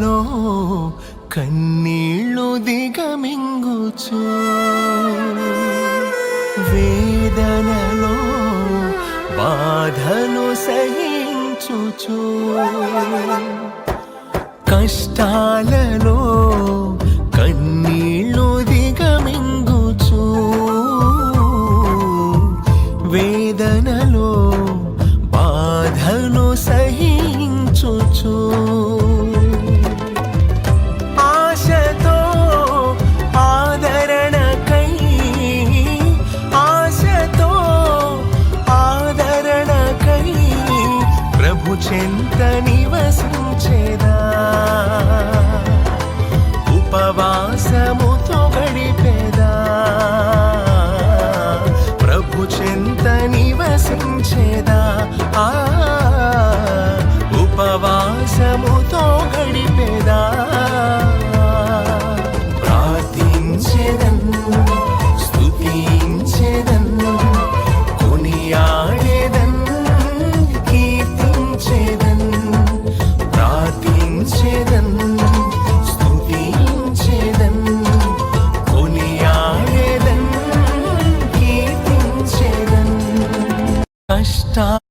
లో కన్నీళ్ళు దిగమింగుచు. వేదనలో బాధను సహించుచు. కష్టాలలో కన్నీళ్ళు దిగమింగుచు. వేదనలో బాధను సహించుచు. చెంత నివసించేదా? ఉపవాసముతో గడిపేదా? ప్రభు చెంత నివసించేదా? ఆ ఉపవాసముతో గడిపేదా? stop.